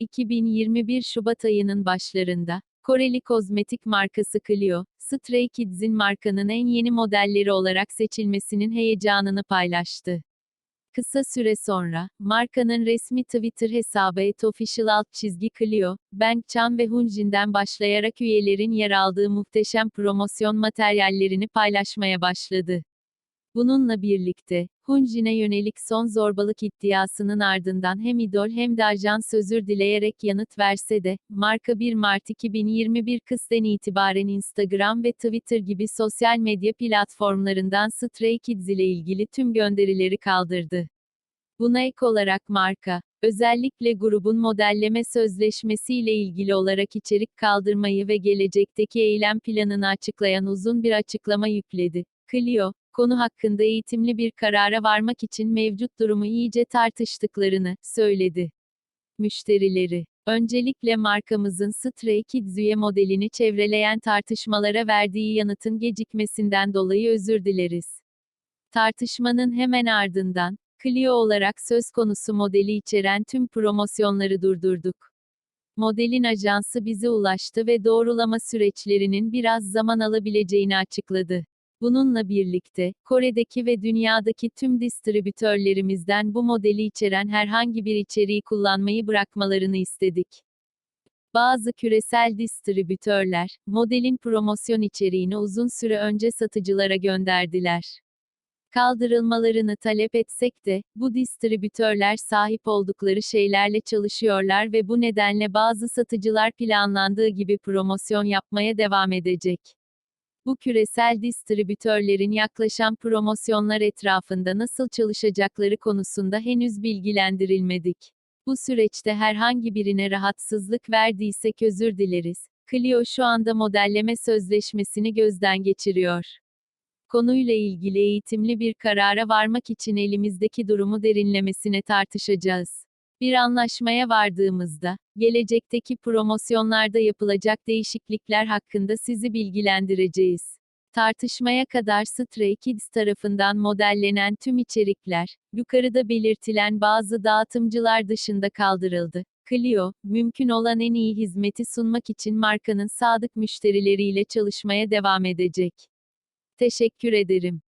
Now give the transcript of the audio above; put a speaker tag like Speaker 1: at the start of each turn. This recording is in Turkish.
Speaker 1: 2021 Şubat ayının başlarında, Koreli kozmetik markası Clio, Stray Kids'in markanın en yeni modelleri olarak seçilmesinin heyecanını paylaştı. Kısa süre sonra, markanın resmi Twitter hesabı @official alt çizgi Clio, Bang Chan ve Hunjin'den başlayarak üyelerin yer aldığı muhteşem promosyon materyallerini paylaşmaya başladı. Bununla birlikte, Hunjin'e yönelik son zorbalık iddiasının ardından hem idol hem de ajans özür dileyerek yanıt verse de, marka 1 Mart 2021 kısden itibaren Instagram ve Twitter gibi sosyal medya platformlarından Stray Kids ile ilgili tüm gönderileri kaldırdı. Buna ek olarak marka, özellikle grubun modelleme sözleşmesi ile ilgili olarak içerik kaldırmayı ve gelecekteki eylem planını açıklayan uzun bir açıklama yükledi. Clio, konu hakkında eğitimli bir karara varmak için mevcut durumu iyice tartıştıklarını söyledi. Müşterileri, öncelikle markamızın Stray Kids üye modelini çevreleyen tartışmalara verdiği yanıtın gecikmesinden dolayı özür dileriz. Tartışmanın hemen ardından, Clio olarak söz konusu modeli içeren tüm promosyonları durdurduk. Modelin ajansı bize ulaştı ve doğrulama süreçlerinin biraz zaman alabileceğini açıkladı. Bununla birlikte, Kore'deki ve dünyadaki tüm distribütörlerimizden bu modeli içeren herhangi bir içeriği kullanmayı bırakmalarını istedik. Bazı küresel distribütörler, modelin promosyon içeriğini uzun süre önce satıcılara gönderdiler. Kaldırılmalarını talep etsek de, bu distribütörler sahip oldukları şeylerle çalışıyorlar ve bu nedenle bazı satıcılar planlandığı gibi promosyon yapmaya devam edecek. Bu küresel distribütörlerin yaklaşan promosyonlar etrafında nasıl çalışacakları konusunda henüz bilgilendirilmedik. Bu süreçte herhangi birine rahatsızlık verdiysek özür dileriz. Clio şu anda modelleme sözleşmesini gözden geçiriyor. Konuyla ilgili eğitimli bir karara varmak için elimizdeki durumu derinlemesine tartışacağız. Bir anlaşmaya vardığımızda, gelecekteki promosyonlarda yapılacak değişiklikler hakkında sizi bilgilendireceğiz. Tartışmaya kadar Stray Kids tarafından modellenen tüm içerikler, yukarıda belirtilen bazı dağıtımcılar dışında kaldırıldı. Clio, mümkün olan en iyi hizmeti sunmak için markanın sadık müşterileriyle çalışmaya devam edecek. Teşekkür ederim.